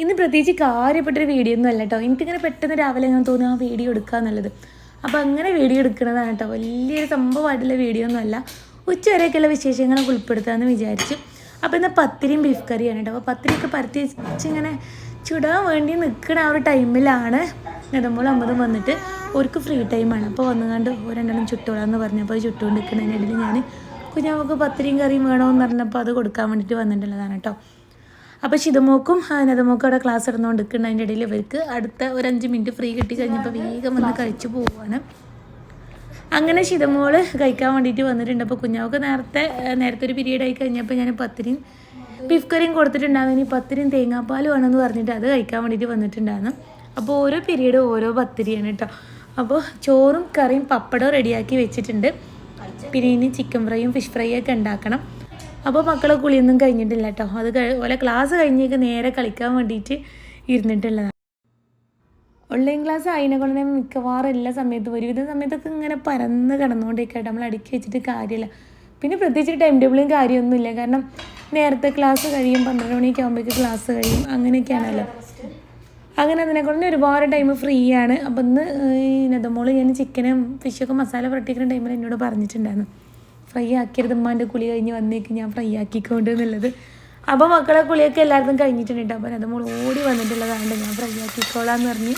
ഇന്ന് പ്രത്യേകിച്ച് കാര്യപ്പെട്ടൊരു വീഡിയോ ഒന്നും അല്ല കേട്ടോ എനിക്കിങ്ങനെ പെട്ടെന്ന് രാവിലെ ഞാൻ തോന്നുന്നു ആ വീഡിയോ എടുക്കുക എന്നുള്ളത്. അപ്പോൾ അങ്ങനെ വീഡിയോ എടുക്കുന്നതാണ് കേട്ടോ വലിയൊരു സംഭവമായിട്ടുള്ള വീഡിയോ ഒന്നും അല്ല. ഉച്ചവരെയൊക്കെയുള്ള വിശേഷങ്ങളൊക്കെ ഉൾപ്പെടുത്താമെന്ന് വിചാരിച്ചു. അപ്പോൾ ഇന്ന് പത്തിരിയും ബീഫ് കറിയാണ് കേട്ടോ അപ്പോൾ പത്തിരിയൊക്കെ പരത്തി വെച്ച് ഇങ്ങനെ ചുടാൻ വേണ്ടി നിൽക്കുന്ന ആ ഒരു ടൈമിലാണ് നെടുമ്പോൾ അമ്പതും വന്നിട്ട് അവർക്ക് ഫ്രീ ടൈമാണ് അപ്പോൾ വന്നുകൊണ്ട് രണ്ടെണ്ണം ചുട്ടോളാന്ന് പറഞ്ഞപ്പോൾ ചുട്ടുകൊണ്ട് നിൽക്കുന്നതിനിടയിൽ ഞാൻ കുഞ്ഞാവക്ക് പത്തിരിയും കറിയും വേണമെന്ന് പറഞ്ഞപ്പോൾ അത് കൊടുക്കാൻ വേണ്ടിയിട്ട് വന്നിട്ടുള്ളതാണ് കേട്ടോ അപ്പോൾ ശിതമോക്കും അനതമോക്കും അവിടെ ക്ലാസ് ഇടുന്നുകൊണ്ട് നിൽക്കുന്നതിന്റെ ഇടയിൽ ഇവർക്ക് അടുത്ത ഒരു അഞ്ച് മിനിറ്റ് ഫ്രീ കിട്ടി കഴിഞ്ഞപ്പോൾ വേഗം വന്ന് കഴിച്ചു പോവുകയാണ് അങ്ങനെ ശിതമോൾ കഴിക്കാൻ വേണ്ടിയിട്ട് വന്നിട്ടുണ്ട്. അപ്പോൾ കുഞ്ഞാവൾക്ക് നേരത്തെ നേരത്തെ ഒരു പീരീഡ് ആയി കഴിഞ്ഞപ്പോൾ ഞാൻ പത്തിരിയും ബീഫ് കറിയും കൊടുത്തിട്ടുണ്ടായിരുന്നു. ഇനി പത്തിരിയും തേങ്ങാപ്പാലും വേണമെന്ന് പറഞ്ഞിട്ട് അത് കഴിക്കാൻ വേണ്ടിയിട്ട് വന്നിട്ടുണ്ടായിരുന്നു. അപ്പോൾ ഓരോ പീരീഡ് ഓരോ പത്തിരിയാണ് കേട്ടോ അപ്പോൾ ചോറും കറിയും പപ്പടവും റെഡിയാക്കി വെച്ചിട്ടുണ്ട്. പിന്നെ ഇനി ചിക്കൻ ഫ്രൈയും ഫിഷ് ഫ്രൈയൊക്കെ ഉണ്ടാക്കണം. അപ്പോൾ മക്കളെ കുളിയൊന്നും കഴിഞ്ഞിട്ടില്ല കേട്ടോ അത് ഓലെ ക്ലാസ് കഴിഞ്ഞേക്ക് നേരെ കളിക്കാൻ വേണ്ടിയിട്ട് ഇരുന്നിട്ടുള്ളതാണ് ഓൺലൈൻ ക്ലാസ് അതിനെ കൊണ്ട് തന്നെ മിക്കവാറും എല്ലാ സമയത്തും ഒരുവിധ സമയത്തൊക്കെ ഇങ്ങനെ പരന്ന് കിടന്നുകൊണ്ടിരിക്കട്ടെ നമ്മൾ അടുക്കി വെച്ചിട്ട് കാര്യമില്ല പിന്നെ പ്രത്യേകിച്ച് ടൈം ടേബിളും കാര്യമൊന്നുമില്ല കാരണം നേരത്തെ ക്ലാസ് കഴിയും പന്ത്രണ്ട് മണിയൊക്കെ ആകുമ്പോഴേക്ക് ക്ലാസ് കഴിയും. അങ്ങനെയൊക്കെയാണല്ലോ. അങ്ങനെ അതിനെക്കൊണ്ട് ഒരുപാട് ടൈം ഫ്രീ ആണ്. അപ്പം ഇന്ന് ഈ നെതമോൾ ഞാൻ ചിക്കനും ഫിഷൊക്കെ മസാല പുരട്ടിക്കുന്ന ടൈമിൽ എന്നോട് പറഞ്ഞിട്ടുണ്ടായിരുന്നു. ഫ്രൈ ആക്കിയത് ഉമ്മാന്റെ കുളി കഴിഞ്ഞ് വന്നേക്ക് ഞാൻ ഫ്രൈ ആക്കിക്കൊണ്ട് എന്നുള്ളത്. അപ്പോൾ മക്കളെ കുളിയൊക്കെ എല്ലാവർക്കും കഴിഞ്ഞിട്ടുണ്ട്. അപ്പോൾ അപ്പോൾ മോൾ ഓടി വന്നിട്ടുള്ളതാണ് ഞാൻ ഫ്രൈ ആക്കിക്കോളാന്ന് പറഞ്ഞ്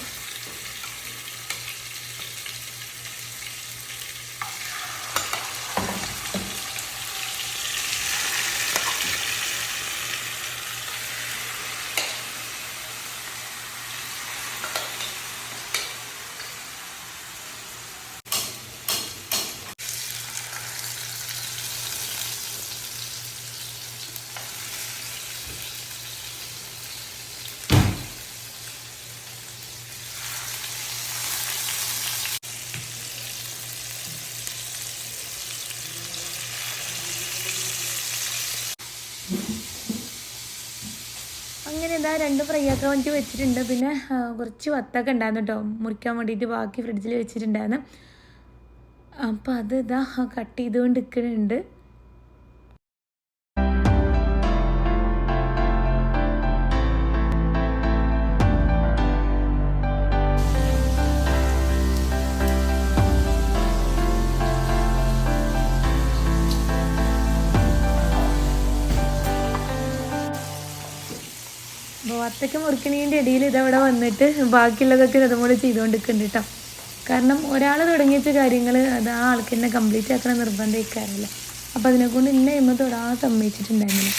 അങ്ങനെ ഇതാ രണ്ട് ഫ്രൈ ആക്കാൻ വേണ്ടി വെച്ചിട്ടുണ്ട്. പിന്നെ കുറച്ച് വത്തൊക്കെ ഉണ്ടായിരുന്നു കേട്ടോ. മുറിക്കാൻ വേണ്ടിയിട്ട് ബാക്കി ഫ്രിഡ്ജിൽ വെച്ചിട്ടുണ്ടായിരുന്നു. അപ്പോൾ അത് ഇതാ കട്ട് ചെയ്തുകൊണ്ട് നിൽക്കുന്നുണ്ട്. വത്തക്ക മുറിക്കണീന്റെ ഇടയിൽ ഇതവിടെ വന്നിട്ട് ബാക്കിയുള്ളതൊക്കെ അതുപോലെ ചെയ്തുകൊണ്ടിരിക്കുന്നുണ്ട് കേട്ടോ. കാരണം ഒരാൾ തുടങ്ങിയ കാര്യങ്ങൾ അത് ആ ആൾക്ക് തന്നെ കംപ്ലീറ്റ് ആക്കണം നിർബന്ധിക്കാറില്ല അപ്പോൾ അതിനെക്കൊണ്ട് ഇന്ന ഇമ്മ തൊടാൻ സമ്മതിച്ചിട്ടുണ്ടായിരുന്നില്ല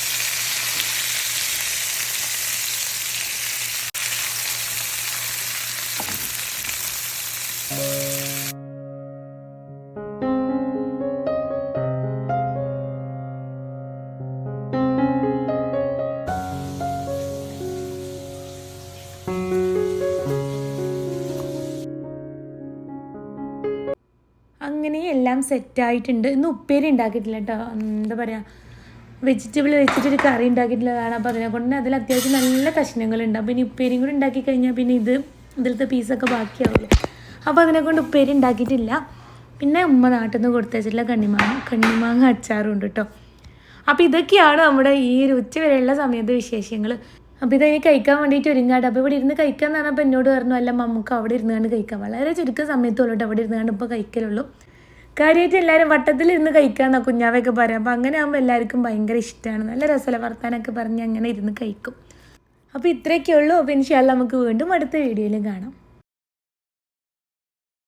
അങ്ങനെ എല്ലാം സെറ്റായിട്ടുണ്ട് ഇന്ന് ഉപ്പേരി ഉണ്ടാക്കിയിട്ടില്ല കേട്ടോ എന്താ പറയുക വെജിറ്റബിൾ വെച്ചിട്ടൊരു കറി ഉണ്ടാക്കിയിട്ടുള്ളതാണ്. അപ്പോൾ അതിനെ കൊണ്ട് അതിൽ അത്യാവശ്യം നല്ല കഷ്ണങ്ങളുണ്ട്. അപ്പോൾ ഇനി ഉപ്പേരിയും കൂടി ഉണ്ടാക്കി കഴിഞ്ഞാൽ പിന്നെ ഇത് ഇതിലത്തെ പീസൊക്കെ ബാക്കിയാവില്ലേ അപ്പോൾ അതിനെ കൊണ്ട് ഉപ്പേരി ഉണ്ടാക്കിയിട്ടില്ല. പിന്നെ ഉമ്മ നാട്ടിൽ നിന്ന് കൊടുത്തയച്ചിട്ടുള്ള കണ്ണിമാങ്ങ കണ്ണിമാങ്ങ അച്ചാറും ഉണ്ട് കേട്ടോ അപ്പോൾ ഇതൊക്കെയാണ് നമ്മുടെ ഈ ഒരു ഉച്ച വരെയുള്ള സമയത്ത് വിശേഷങ്ങൾ അപ്പോൾ ഇതിനി കഴിക്കാൻ വേണ്ടിയിട്ട് ഒരുങ്ങാട്ട്. അപ്പോൾ ഇവിടെ ഇരുന്ന് കഴിക്കാന്ന് പറഞ്ഞപ്പോൾ എന്നോട് പറഞ്ഞു അല്ല മമ്മൂക്ക് അവിടെ ഇരുന്നുകൊണ്ട് കഴിക്കാം. വളരെ ചുരുക്കം സമയത്തുള്ളൂ അവിടെ ഇരുന്നുകൊണ്ട് ഇപ്പോൾ കഴിക്കലുള്ളൂ. കാര്യമായിട്ട് എല്ലാവരും വട്ടത്തിലിരുന്ന് കഴിക്കാമെന്നാണ് കുഞ്ഞാവയൊക്കെ പറയാം. അപ്പോൾ അങ്ങനെ ആകുമ്പോൾ എല്ലാവർക്കും ഭയങ്കര ഇഷ്ടമാണ് നല്ല രസമല്ല വർത്താനൊക്കെ പറഞ്ഞ് അങ്ങനെ ഇരുന്ന് കഴിക്കും. അപ്പോൾ ഇത്രയൊക്കെ ഉള്ളൂ അപ്പോൾ ഇൻഷാല്ല നമുക്ക് വീണ്ടും അടുത്ത വീഡിയോയിൽ കാണാം.